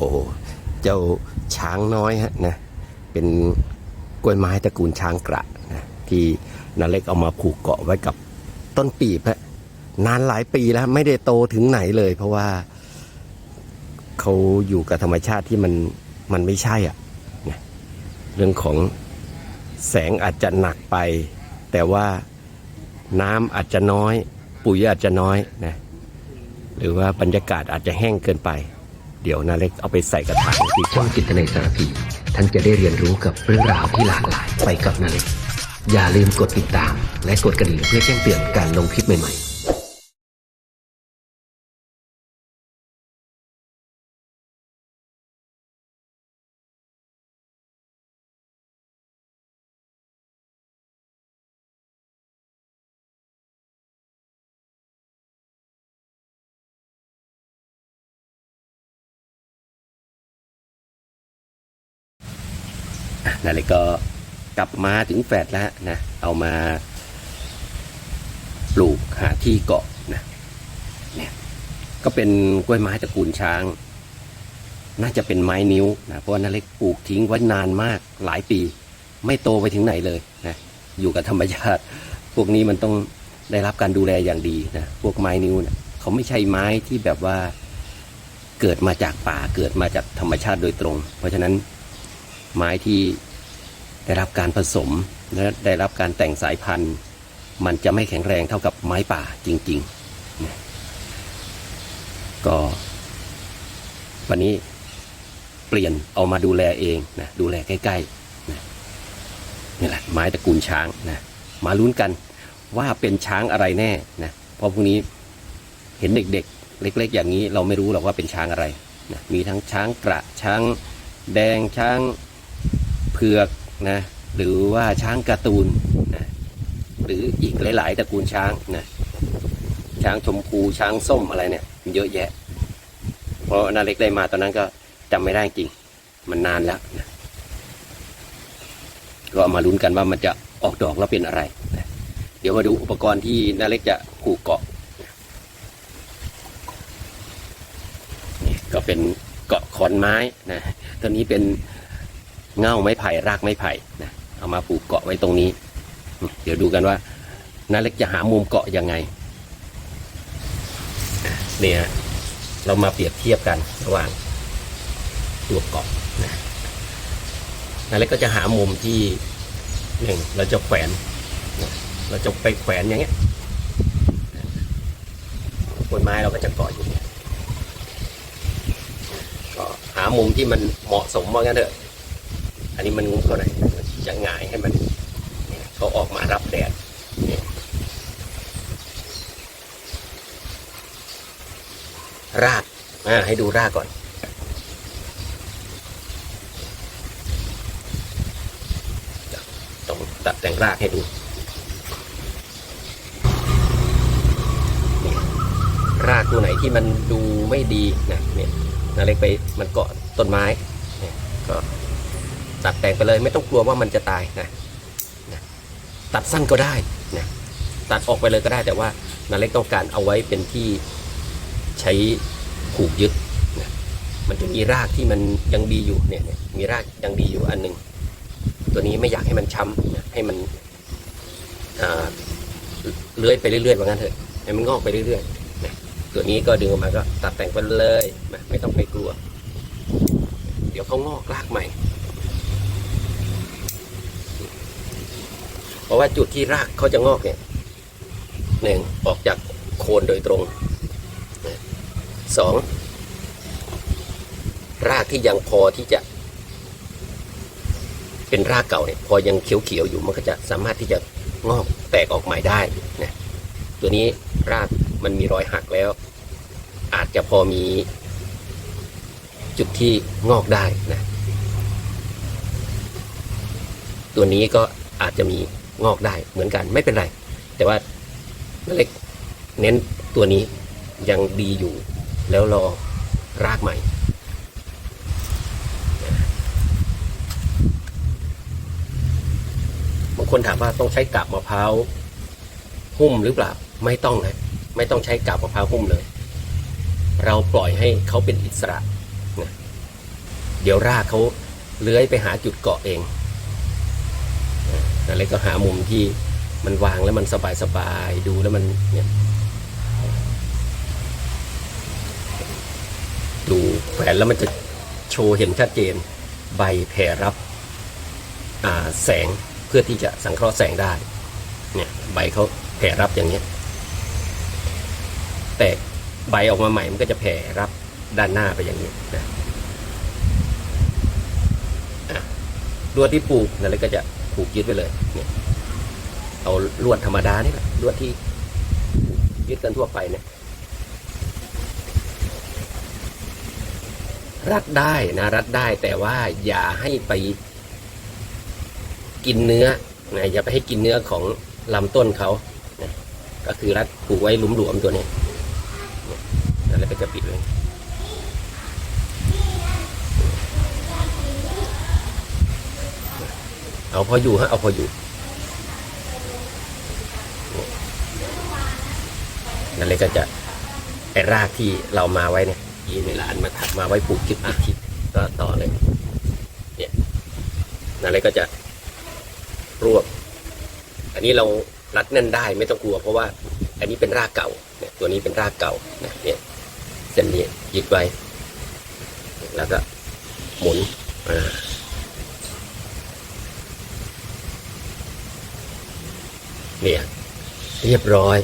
ห เจ้าช้างน้อยฮะนะ เป็นกล้วยไม้ตระกูลช้างกระนะที่นาเล็กเอามาผูกเกาะไว้กับต้นปีบฮะนานหลายปีแล้วไม่ได้โตถึงไหนเลย เพราะว่าเขาอยู่กับธรรมชาติที่มันมันไม่ใช่อะนะเรื่องของแสงอาจจะหนักไป แต่ว่าน้ำอาจจะน้อย ปุ๋ยอาจจะน้อยนะหรือว่าบรรยากาศอาจจะแห้งเกินไป เดี๋ยวนาเล็กเอาไปใส่กระถางดีกช่อว่างจิตนาสารพี ท่านจะได้เรียนรู้กับเรื่องราวที่หลากหลายไปกับนาเล็กอย่าลืมกดติดตาม และกดกระดิ่งเพื่อแจ้งเตือนการลงคลิปใหม่ๆ นาเล็กก็กลับมาถึงแฟดแล้วนะ เอามาปลูกหาที่เกาะนะเนี่ยก็เป็นกล้วยไม้ตระกูลช้าง น่าจะเป็นไม้นิ้วนะเพราะว่านาเล็กปลูกทิ้งไว้นานมากหลายปี ไม่โตไปถึงไหนเลยนะอยู่กับธรรมชาติ พวกนี้มันต้องได้รับการดูแลอย่างดีนะพวกไม้นิ้วเนะเขาไม่ใช่ไม้ที่แบบว่าเกิดมาจากป่าเกิดมาจากธรรมชาติโดยตรง เพราะฉะนั้น ไม้ที่ได้รับการผสมและได้รับการแต่งสายพันธุ์ มันจะไม่แข็งแรงเท่ากับไม้ป่าจริงๆ ก็วันนี้เปลี่ยนเอามาดูแลเองนะดูแลใกล้ๆนะนี่แหละไม้ตระกูลช้างนะมาลุ้นกันว่าเป็นช้างอะไรแน่นะเพราะพวกนี้เห็นเด็กๆ เล็ก ๆ อย่างนี้เราไม่รู้หรอกว่าเป็นช้างอะไรนะมีทั้งช้างกระช้างแดงช้าง เผือกนะหรือว่าช้างการ์ตูนนะหรืออีกหลาย ๆตระกูลช้างนะช้างชมพูช้างส้มอะไรเนี่ยมันเยอะแยะเพราะนาเล็กได้มาตอนนั้นก็จำไม่ได้จริง มันนานแล้วนะก็เอามาลุ้นกันว่ามันจะออกดอกแล้วเป็นอะไรนะเดี๋ยวมาดูอุปกรณ์ที่นาเล็กจะผูกเกาะนี่ก็เป็นเกาะขอนไม้นะตัวนี้เป็น เง่าไม้ไผ่รากไม้ไผ่นะเอามาผูกเกาะไว้ตรงนี้ เดี๋ยวดูกันว่านาเล็กจะหามุมเกาะยังไงเนี่ยเรามาเปรียบเทียบกันระหว่างตัวเกาะนะนาเล็กก็จะหามุมที่หนึ่งเราจะแขวนนะเราจะไปแขวนอย่างเงี้ยบนไม้เราก็จะเกาะอยู่เนี่ยก็หามุมที่มันเหมาะสมว่างั้นเถอะ อันนี้มันงุ้มเท่าไหร่จะหงายให้มันเขาออกมารับแดดรากให้ดูรากก่อน ต้องตัดแต่งรากให้ดู รากตัวไหนที่มันดูไม่ดีนะเนี่ยนาเล็กไปมันเกาะต้นไม้เนี่ยก็ ตัดแต่งไปเลยไม่ต้องกลัวว่ามันจะตายนะนะตัดสั้นก็ได้นะตัดออกไปเลยก็ได้แต่ว่านาเล็กต้องการเอาไว้เป็นที่ใช้ผูกยึดนะมันจะมีรากที่มันยังดีอยู่เนี่ยมีรากยังดีอยู่อันหนึ่งตัวนี้ไม่อยากให้มันช้ำนะให้มันเลื้อยไปเรื่อยๆว่างั้นเถอะให้มันงอกไปเรื่อยๆนะตัวนี้ก็ดึงออกมาก็ตัดแต่งไปเลยนะไม่ต้องไปกลัว เดี๋ยวเขางอกรากใหม่ เพราะว่าจุดที่รากเขาจะงอกเนี่ยหนึ่งออกจากโคนโดยตรงสองรากที่ยังพอที่จะ เป็นรากเก่าเนี่ยพอยังเขียวๆอยู่มันก็จะสามารถที่จะงอกแตกออกใหม่ได้นะตัวนี้รากมันมีรอยหักแล้ว อาจจะพอมีจุดที่งอกได้นะ ตัวนี้ก็อาจจะมี งอกได้เหมือนกันไม่เป็นไร แต่ว่าเล็กเน้นตัวนี้ยังดีอยู่ แล้วรอรากใหม่ บางคนถามว่าต้องใช้กาบมะพร้าวหุ้มหรือเปล่าไม่ต้องนะไม่ต้องใช้กาบมะพร้าวหุ้มเลย เราปล่อยให้เขาเป็นอิสระนะเดี๋ยวรากเขาเลื้อยไปหาจุดเกาะเอง นั่นเลยก็หามุมที่มันวางแล้วมันสบายสบายๆดูแล้วมันเนี่ยดูแผนแล้วมันจะโชว์เห็นชัดเจนใบแผ่รับแสงเพื่อที่จะสังเคราะห์แสงได้เนี่ยใบเขาแผ่รับอย่างนี้ แต่ใบออกมาใหม่มันก็จะแผ่รับด้านหน้าไปอย่างนี้นะอะลวที่ปลูกนั่นเลยก็จะ ผูกยึดไปเลยเนี่ยเอาลวดธรรมดานี่แหละลวดที่ยึดกันทั่วไปเนี่ยรัดได้นะรัดได้แต่ว่าอย่าให้ไปกินเนื้อนะอย่าไปให้กินเนื้อของลำต้นเขานะก็คือรัดผูกไว้หลุมๆตัวนี้นะแล้วก็จะปิดเลย เอาพออยู่ฮะเอาพออยู่นั่นเลยก็จะไอ้รากที่เรามาไว้เนี่ยยีในร้านมาถักมาไว้ปลูกจิบอีกทีก็ต่อเลย เนี่ยนั่นเลยก็จะรวบ อันนี้เรารัดแน่นได้ไม่ต้องกลัว เพราะว่า อันนี้เป็นรากเก่าเนี่ยตัวนี้เป็นรากเก่านะเนี่ยเส้นนี้ยึดไว้ แล้วก็หมุนอ่า เนี่ยเรียบร้อย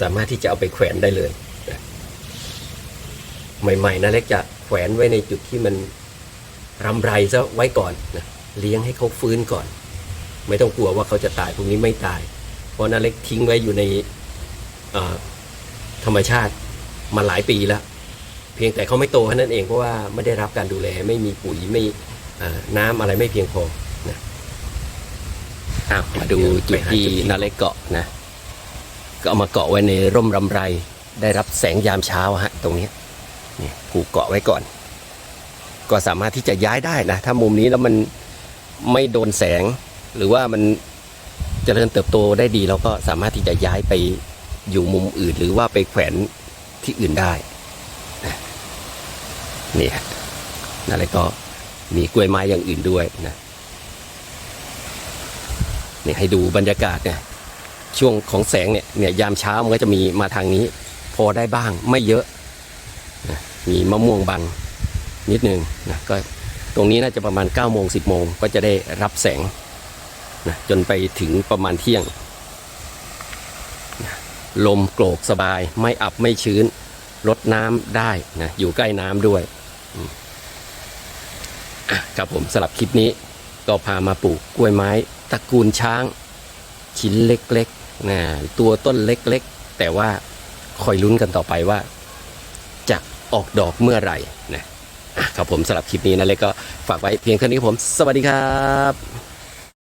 สามารถที่จะเอาไปแขวนได้เลยใหม่ๆนะเล็กจะแขวนไว้ในจุดที่มันรำไรซะไว้ก่อนนะเลี้ยงให้เขาฟื้นก่อน ไม่ต้องกลัวว่าเขาจะตายพวกนี้ไม่ตาย เพราะนาเล็กทิ้งไว้อยู่ในธรรมชาติมาหลายปีแล้ว เพียงแต่เขาไม่โตแค่นั้นเองเพราะว่าไม่ได้รับการดูแล ไม่มีปุ๋ยไม่น้ำอะไรไม่เพียงพอ นะอ้ามาดูจุดที่นาเล็กเกาะนะ ก็เอามาเกาะไว้ในร่มรำไร ได้รับแสงยามเช้าฮะ ตรงนี้นี่ผูกเกาะไว้ก่อน ก็สามารถที่จะย้ายได้นะถ้ามุมนี้แล้วมันไม่โดนแสง หรือว่ามันเจริญเติบโตได้ดีเราก็สามารถที่จะย้ายไปอยู่มุมอื่น หรือว่าไปแขวนที่อื่นได้นี่ฮะนั่นแหละก็มีกล้วยไม้อย่างอื่นด้วยนะ นี่ให้ดูบรรยากาศเนี่ยช่วงของแสงเนี่ยเนี่ยยามเช้ามันก็จะมีมาทางนี้ พอได้บ้างไม่เยอะนะมีมะม่วงบังนิดนึงนะก็ตรงนี้น่าจะประมาณ9ก้าโมงสิบโมงก็จะได้รับแสงนะจนไปถึงประมาณเที่ยงนะลมโกรกสบายไม่อับไม่ชื้นลดน้ำได้นะอยู่ใกล้น้ำด้วยครับผมสำหรับคลิปนี้ ก็พามาปลูกกล้วยไม้ตระกูลช้างชิ้นเล็กๆนะตัวต้นเล็กๆ แต่ว่าคอยลุ้นกันต่อไปว่าจะออกดอกเมื่อไหร่นะครับผมสำหรับคลิปนี้นะเล็กก็ฝากไว้เพียงเท่านี้ครับผม สวัสดีครับ